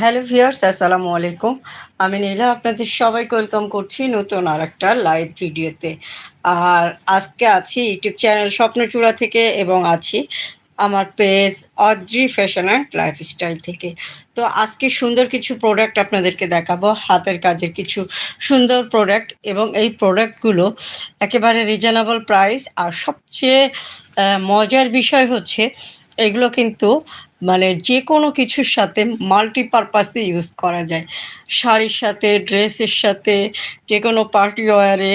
Hello viewers, আসসালামু আলাইকুম। আমি নীলা, আপনাদের সবাইকে ওয়েলকাম করছি নতুন আর একটা লাইভ ভিডিওতে। আর আজকে আছি ইউটিউব চ্যানেল স্বপ্নচূড়া থেকে এবং আছি আমার page Adri fashion and lifestyle থেকে। তো আজকে সুন্দর কিছু প্রোডাক্ট আপনাদেরকে দেখাবো, হাতের কাজের কিছু সুন্দর প্রোডাক্ট এবং এই প্রোডাক্টগুলো একেবারে রিজনেবল প্রাইস। আর সবচেয়ে মজার বিষয় হচ্ছে, এগুলো কিন্তু মানে যে কোনো কিছুর সাথে মাল্টিপারপাসে ইউজ করা যায়। শাড়ির সাথে ড্রেসের সাথে যে কোনো পার্টি ওয়ারে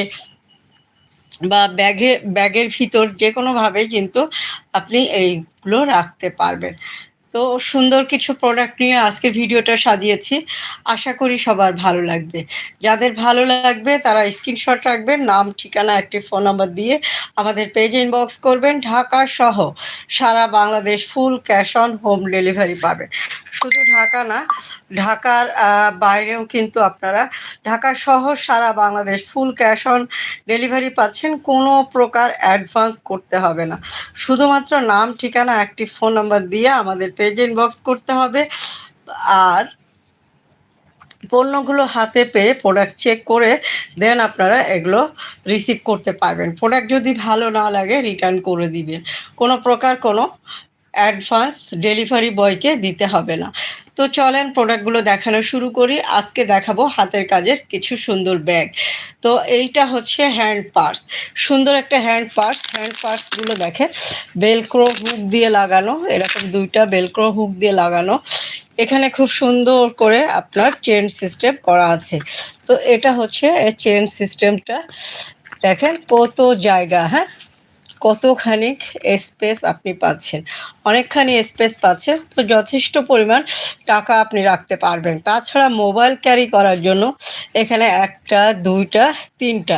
বা ব্যাগে, ব্যাগের ভিতর যে কোনোভাবেই কিন্তু আপনি এইগুলো রাখতে পারবেন। তো সুন্দর কিছু প্রোডাক্ট নিয়ে আজকে ভিডিওটা সাজিয়েছি। আশা করি সবার ভালো লাগবে। যাদের ভালো লাগবে তারা স্ক্রিনশট রাখবেন, নাম, ঠিকানা, একটি ফোন নাম্বার দিয়ে আমাদের পেজ ইনবক্স করবেন। ঢাকা সহ সারা Bangladesh full cash on home delivery পাবেন। শুধু ঢাকা না, ঢাকার বাইরেও কিন্তু আপনারা ঢাকা সহ সারা Bangladesh full cash on delivery পাচ্ছেন। কোনো প্রকার অ্যাডভান্স করতে হবে না। শুধুমাত্র নাম, ঠিকানা, একটি ফোন নাম্বার দিয়ে আমাদের পেজ ইনবক্স করতে হবে। আর পণ্যগুলো হাতে পেয়ে প্রোডাক্ট চেক করে দেন আপনারা এগুলো রিসিভ করতে পারবেন। প্রোডাক্ট যদি ভালো না লাগে রিটার্ন করে দিবেন। কোনো প্রকার কোনো অ্যাডভান্স ডেলিভারি বয়কে দিতে হবে না। তো চলেন প্রোডাক্টগুলো দেখানো শুরু করি। আজকে দেখাবো হাতের কাজের কিছু সুন্দর ব্যাগ তো এইটা হচ্ছে হ্যান্ড পার্স সুন্দর একটা হ্যান্ড পার্স হ্যান্ড পার্সগুলো দেখেন বেলক্রো হুক দিয়ে লাগানো। এরকম দুইটা বেলক্রো হুক দিয়ে লাগানো। এখানে খুব সুন্দর করে আপনার চেন সিস্টেম করা আছে। তো এটা হচ্ছে চেন সিস্টেমটা দেখেন কত জায়গা হ্যাঁ? কতখানি স্পেস আপনি পাচ্ছেন? অনেকখানি স্পেস পাচ্ছেন, তো যথেষ্ট পরিমাণ টাকা আপনি রাখতে পারবেন। তাছাড়া মোবাইল ক্যারি করার জন্য এখানে একটা, দুইটা, তিনটা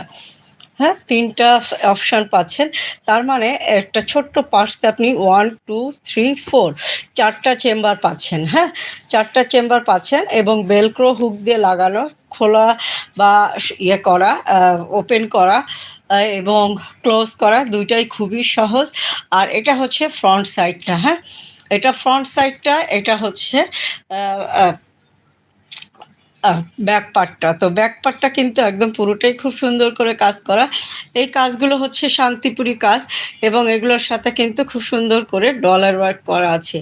হ্যাঁ? তিনটা অপশান পাচ্ছেন। তার মানে একটা ছোট্ট পার্সে আপনি ওয়ান টু থ্রি ফোর চারটা চেম্বার পাচ্ছেন হ্যাঁ? চারটা চেম্বার পাচ্ছেন এবং বেলক্রো হুক দিয়ে লাগানো খোলা বা ইয়ে করা ওপেন করা এবং ক্লোজ করা দুইটাই খুবই সহজ। আর এটা হচ্ছে ফ্রন্ট সাইডটা হ্যাঁ? এটা ফ্রন্ট সাইডটা এটা হচ্ছে ব্যাক পার্টটা তো ব্যাক পার্টটা কিন্তু একদম পুরোটাই খুব সুন্দর করে কাজ করা। এই কাজগুলো হচ্ছে শান্তিপুরি কাজ এবং এগুলোর সাথে কিন্তু খুব সুন্দর করে ডলার ওয়ার্ক করা আছে।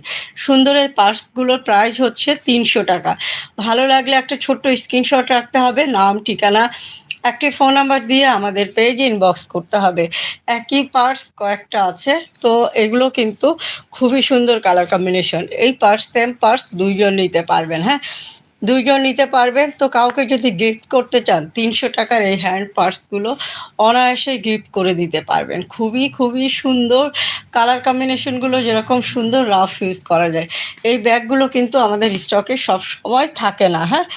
সুন্দর এই পার্সগুলোর প্রাইস হচ্ছে তিনশো টাকা। ভালো লাগলে একটা ছোট্ট স্ক্রিনশট রাখতে হবে, নাম, ঠিকানা, একটি ফোন নাম্বার দিয়ে আমাদের পেজ ইনবক্স করতে হবে। একই পার্স কয়েকটা আছে, তো এগুলো কিন্তু খুবই সুন্দর কালার কম্বিনেশন এই পার্স সেম পার্স দুইজন নিতে পারবেন হ্যাঁ? দুইজন নিতে পারবেন। তো কাউকে যদি গিফট করতে চান, তিনশো টাকার এই হ্যান্ড পার্সগুলো অনায়াসে গিফট করে দিতে পারবেন। খুবই খুবই সুন্দর কালার কম্বিনেশনগুলো যেরকম সুন্দর রাফ ইউজ করা যায়। এই ব্যাগগুলো কিন্তু আমাদের স্টকে সব সময় থাকে না হ্যাঁ?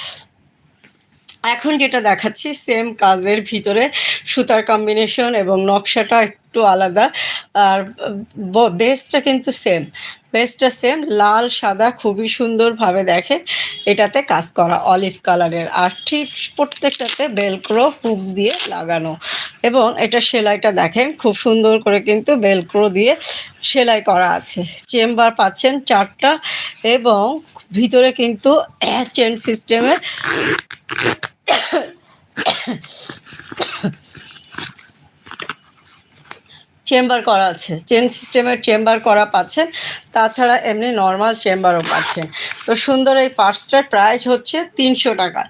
এখন যেটা দেখাচ্ছি সেম কাজের ভিতরে সুতার কম্বিনেশন এবং নকশাটা একটু আলাদা। আর বেসটা কিন্তু সেম বেসটা সেম লাল, সাদা খুবই সুন্দরভাবে দেখেন। এটাতে কাজ করা অলিভ কালারের আর ঠিক প্রত্যেকটাতে বেলক্রো হুক দিয়ে লাগানো। এবং এটা সেলাইটা দেখেন, খুব সুন্দর করে কিন্তু বেলক্রো দিয়ে সেলাই করা আছে। চেম্বার পাচ্ছেন চারটা এবং ভিতরে কিন্তু চেন সিস্টেমের চেম্বার করা আছে, চেন সিস্টেমের চেম্বার করা পাচ্ছেন, তাছাড়া এমনি নর্মাল চেম্বারও পাচ্ছেন। তো সুন্দর এই পার্সটার প্রাইস হচ্ছে তিনশো টাকা।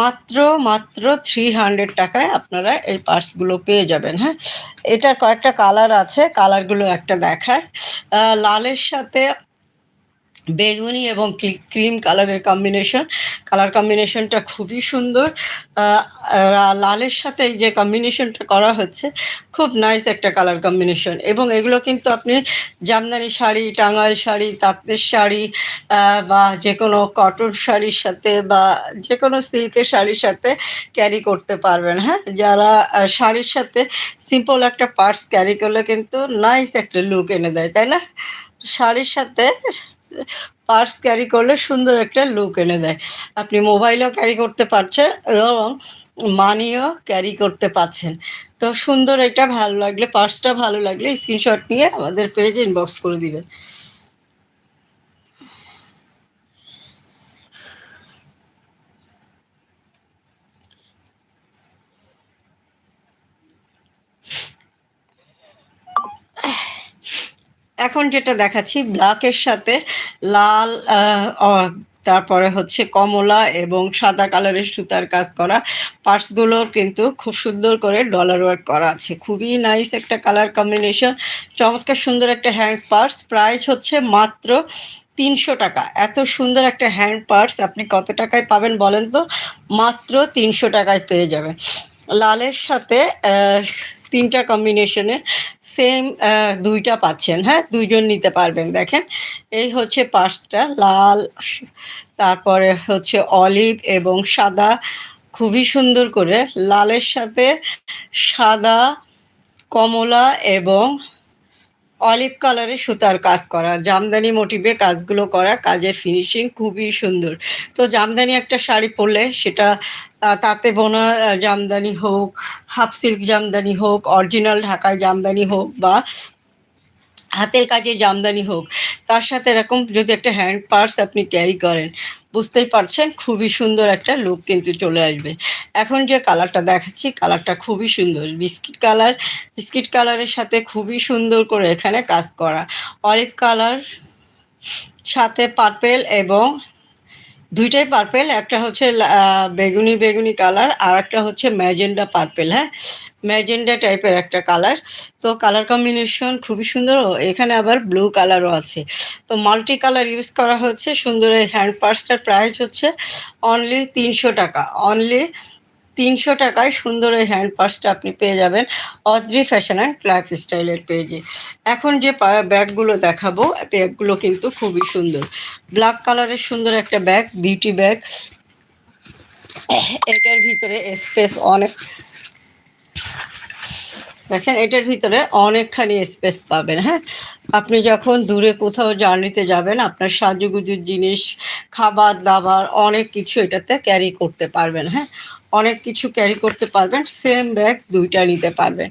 মাত্র মাত্র থ্রি হান্ড্রেড টাকায় আপনারা এই পার্সগুলো পেয়ে যাবেন হ্যাঁ? এটার কয়েকটা কালার আছে কালারগুলো একটা দেখায়। লালের সাথে বেগুনি এবং ক্রিম কালারের কম্বিনেশন কালার কম্বিনেশনটা খুবই সুন্দর। লালের সাথে এই যে কম্বিনেশনটা করা হচ্ছে, খুব নাইস একটা কালার কম্বিনেশন এবং এগুলো কিন্তু আপনি জামদানি শাড়ি, টাঙ্গাইল শাড়ি, তাঁতের শাড়ি বা যে কোনো কটন শাড়ির সাথে বা যে কোনো সিল্কের শাড়ির সাথে ক্যারি করতে পারবেন। হ্যাঁ যারা শাড়ির সাথে সিম্পল একটা পার্স ক্যারি করলে কিন্তু নাইস একটা লুক এনে দেয়, তাই না? শাড়ির সাথে পার্স ক্যারি করলে সুন্দর একটা লুক এনে দেয়। আপনি মোবাইলও ক্যারি করতে পারছেন এবং মানিও ক্যারি করতে পারছেন তো সুন্দর এটা ভালো লাগলে পার্সটা ভালো লাগলে স্ক্রিনশট নিয়ে আমাদের পেজ ইনবক্স করে দিবেন। এখন যেটা দেখাচ্ছি ব্ল্যাকের সাথে লাল তারপরে হচ্ছে কমলা এবং সাদা কালারের সুতার কাজ করা পার্টসগুলো কিন্তু খুব সুন্দর করে ডলার ওয়ার্ক করা আছে। খুবই নাইস একটা কালার কম্বিনেশন চমৎকার সুন্দর একটা হ্যান্ড পার্স প্রাইস হচ্ছে মাত্র তিনশো টাকা। এত সুন্দর একটা হ্যান্ড পার্স আপনি কত টাকায় পাবেন বলেন তো? মাত্র তিনশো টাকায় পেয়ে যাবেন। লালের সাথে তিনটা কম্বিনেশনে সেম দুইটা পাচ্ছেন। হ্যাঁ দুইজন নিতে পারবেন, দেখেন। এই হচ্ছে পার্সটা, লাল, তারপরে হচ্ছে অলিভ এবং সাদা, খুবই সুন্দর করে। লালের সাথে সাদা, কমলা এবং অলিভ কালারের সুতার কাজ করা, জামদানি মোটিভে কাজগুলো করা, কাজের ফিনিশিং খুবই সুন্দর। তো জামদানি একটা শাড়ি পরলে সেটা তাতে বোনা জামদানি হোক হাফ সিল্ক জামদানি হোক অরিজিনাল ঢাকায় জামদানি হোক বা হাতের কাজে জামদানি হোক, তার সাথে এরকম যদি একটা হ্যান্ড পার্স আপনি ক্যারি করেন, বুঝতেই পারছেন খুবই সুন্দর একটা লুক কিন্তু চলে আসবে। এখন যে কালারটা দেখাচ্ছি কালারটা খুবই সুন্দর। বিস্কিট কালার বিস্কিট কালারের সাথে খুবই সুন্দর করে এখানে কাজ করা। অলিভ কালার সাথে পার্পেল এবং দুইটাই পার্পেল একটা হচ্ছে বেগুনি বেগুনি কালার আর একটা হচ্ছে ম্যাজেন্ডা পার্পেল হ্যাঁ? ম্যাজেন্ডা টাইপের একটা কালার তো কালার কম্বিনেশন খুবই সুন্দর। এখানে আবার ব্লু কালারও আছে। তো মাল্টি কালার ইউজ করা হচ্ছে। সুন্দর এই হ্যান্ড পার্সটার প্রাইস হচ্ছে অনলি তিনশো টাকা। অনলি তিনশো টাকায় সুন্দর ওই হ্যান্ড পার্সটা আপনি পেয়ে যাবেন অদ্রি ফ্যাশন অ্যান্ড লাইফ স্টাইলের পেজে এখন যে ব্যাগগুলো দেখাবো ব্যাগগুলো কিন্তু খুবই সুন্দর। ব্ল্যাক কালারের সুন্দর একটা ব্যাগ বিউটি ব্যাগ এটার ভিতরে স্পেস অনেক দেখেন, এটার ভিতরে অনেকখানি স্পেস পাবেন হ্যাঁ? আপনি যখন দূরে কোথাও জার্নিতে যাবেন, আপনার সাজুগুজুর জিনিস খাবার দাবার অনেক কিছু এটাতে ক্যারি করতে পারবেন হ্যাঁ? অনেক কিছু ক্যারি করতে পারবেন সেম ব্যাগ দুইটা নিতে পারবেন।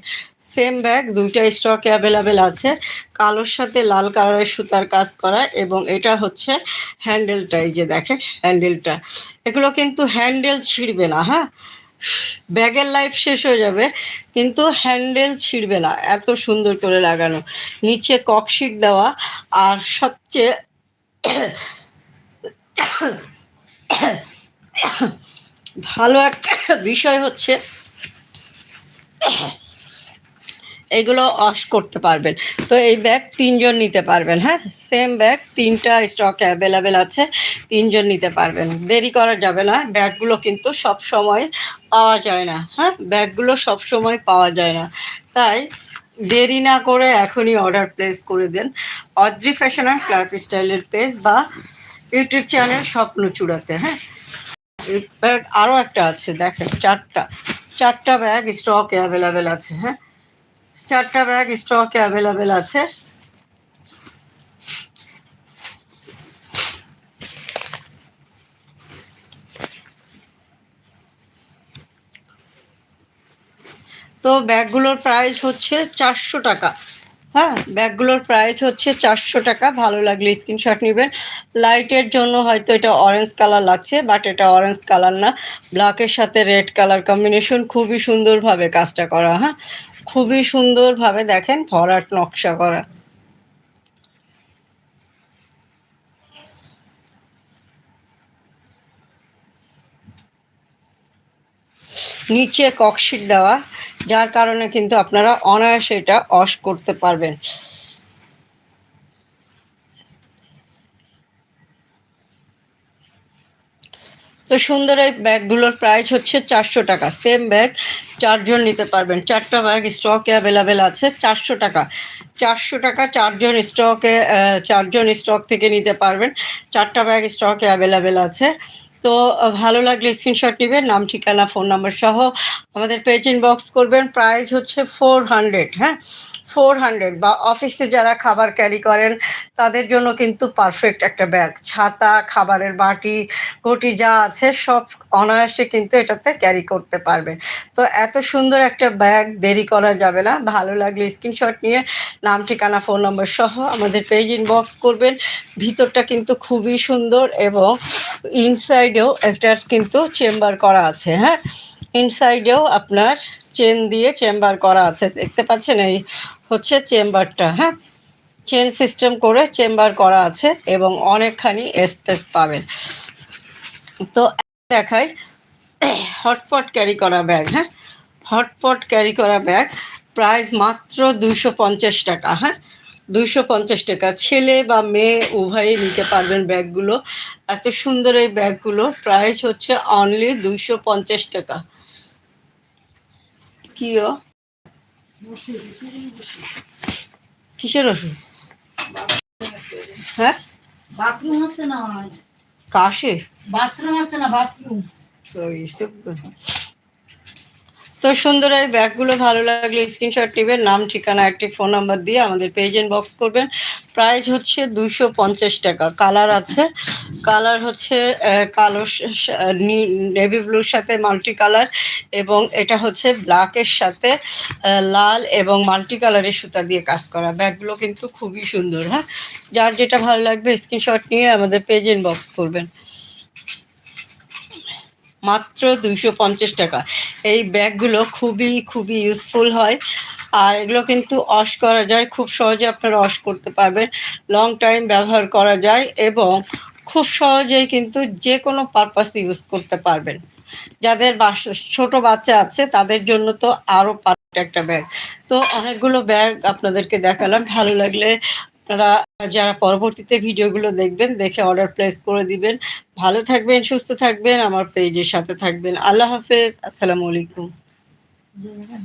সেম ব্যাগ দুইটা স্টকে অ্যাভেলেবেল আছে, কালোর সাথে লাল কালারের সুতার কাজ করা এবং এটা হচ্ছে হ্যান্ডেলটা এই যে দেখেন হ্যান্ডেলটা এগুলো কিন্তু হ্যান্ডেল ছিঁড়বে না হ্যাঁ? ব্যাগের লাইফ শেষ হয়ে যাবে, কিন্তু হ্যান্ডেল ছিঁড়বে না, এত সুন্দর করে লাগানো। নিচে ককশিট দেওয়া, আর সবচেয়ে ভালো একটা বিষয় হচ্ছে, এগুলো ওয়াশ করতে পারবেন। তো এই ব্যাগ তিনজন নিতে পারবেন হ্যাঁ? সেম ব্যাগ তিনটা স্টক অ্যাভেলেবেল আছে, তিনজন নিতে পারবেন। দেরি করা যাবে না ব্যাগগুলো কিন্তু সব সময় পাওয়া যায় না হ্যাঁ? ব্যাগগুলো সব সময় পাওয়া যায় না। তাই দেরি না করে এখনই অর্ডার প্লেস করে দেন। অদ্রি ফ্যাশন অ্যান্ড ক্লাব স্টাইলের পেজ বা ইউটিউব চ্যানেল স্বপ্ন চূড়াতে হ্যাঁ? ব্যাগ আরও একটা আছে, দেখেন, চারটা। চারটা ব্যাগ স্টকে অ্যাভেলেবেল আছে হ্যাঁ? চারটা ব্যাগ স্টকে অ্যাভেলেবেল আছে। তো ব্যাগগুলোর প্রাইস হচ্ছে চারশো টাকা। হ্যাঁ ব্যাগগুলোর প্রাইস হচ্ছে চারশো টাকা। ভালো লাগলে স্ক্রিনশট নেবেন। লাইটের জন্য হয়তো এটা অরেঞ্জ কালার লাগছে বাট এটা অরেঞ্জ কালার না। ব্ল্যাকের সাথে রেড কালার কম্বিনেশন খুবই সুন্দরভাবে কাজটা করা হ্যাঁ? খুবই সুন্দরভাবে দেখেন ভরাট নকশা করা। নিচে ককশিট দেওয়া, যার কারণে কিন্তু আপনারা অনায়াসে এটা অশ করতে পারবেন। তো সুন্দর এই ব্যাগগুলোর প্রাইস হচ্ছে চারশো টাকা। সেম ব্যাগ চারজন নিতে পারবেন। চারটা ব্যাগ স্টকে অ্যাভেলেবেল আছে, চারশো টাকা। চারশো টাকা চারজন স্টকে চারজন স্টক থেকে নিতে পারবেন। চারটা ব্যাগ স্টকে অ্যাভেলেবেল আছে। তো ভালো লাগলে স্ক্রিনশট নেবেন, নাম, ঠিকানা ফোন নাম্বার সহ আমাদের পেজ ইনবক্স করবেন। প্রাইস হচ্ছে ফোর হান্ড্রেড হ্যাঁ? ফোর হান্ড্রেড বা অফিসে যারা খাবার ক্যারি করেন, তাদের জন্য কিন্তু পারফেক্ট একটা ব্যাগ ছাতা, খাবারের বাটি, ঘটি যা আছে, সব অনায়াসে কিন্তু এটাতে ক্যারি করতে পারবেন। তো, এত সুন্দর একটা ব্যাগ দেরি করা যাবে না। ভালো লাগলে স্ক্রিনশট নিয়ে, নাম, ঠিকানা ফোন নম্বর সহ আমাদের পেজ ইনবক্স করবেন। ভিতরটা কিন্তু খুবই সুন্দর এবং ইনসাইডেও একটা কিন্তু চেম্বার করা আছে হ্যাঁ? ইনসাইডেও আপনার চেন দিয়ে চেম্বার করা আছে, দেখতে পাচ্ছেন? এই হচ্ছে চেম্বারটা হ্যাঁ? চেন সিস্টেম করে চেম্বার করা আছে এবং অনেকখানি স্পেস পাবেন। তো দেখাই হটপট ক্যারি করা ব্যাগ হ্যাঁ? হটপট ক্যারি করা ব্যাগ প্রাইস মাত্র দুশো পঞ্চাশ টাকা হ্যাঁ? দুইশো পঞ্চাশ টাকা। ছেলে বা মেয়ে উভয়ই নিতে পারবেন ব্যাগগুলো। এত সুন্দর এই ব্যাগগুলো। প্রাইস হচ্ছে অনলি দুইশো পঞ্চাশ টাকা। কি ও? কিসের ওষুধ? হ্যাঁ? বাথরুম আছে না? কাশি? বাথরুম আছে না বাথরুম? তো এইসব তো সুন্দর এই ব্যাগগুলো ভালো লাগলে স্ক্রিনশট নেবেন, নাম, ঠিকানা, একটি ফোন নাম্বার দিয়ে আমাদের পেজ বক্স করবেন। প্রাইস হচ্ছে দুশো পঞ্চাশ টাকা। কালার আছে। কালার হচ্ছে কালো নেভি ব্লুর সাথে মাল্টি কালার এবং এটা হচ্ছে ব্ল্যাকের সাথে লাল এবং মাল্টি কালারের সুতা দিয়ে কাজ করা। ব্যাগগুলো কিন্তু খুবই সুন্দর হ্যাঁ? যার যেটা ভালো লাগবে স্ক্রিনশট নিয়ে আমাদের পেজ বক্স করবেন। মাত্র দুইশো পঞ্চাশ টাকা। এই ব্যাগগুলো খুবই খুবই ইউজফুল হয়। আর এগুলো কিন্তু অশ করা যায়, খুব সহজে আপনারা অশ করতে পারবেন। লং টাইম ব্যবহার করা যায় এবং খুব সহজেই কিন্তু যে কোনো পারপাস ইউজ করতে পারবেন। যাদের ছোট বাচ্চা আছে, তাদের জন্য তো আরও একটা ব্যাগ তো অনেকগুলো ব্যাগ আপনাদেরকে দেখালাম। ভালো লাগলে আপনারা যারা পরবর্তীতে ভিডিওগুলো দেখবেন দেখে অর্ডার প্লেস করে দিবেন। ভালো থাকবেন সুস্থ থাকবেন আমার পেজের সাথে থাকবেন। আল্লাহ হাফেজ আসসালামু আলাইকুম। Yeah,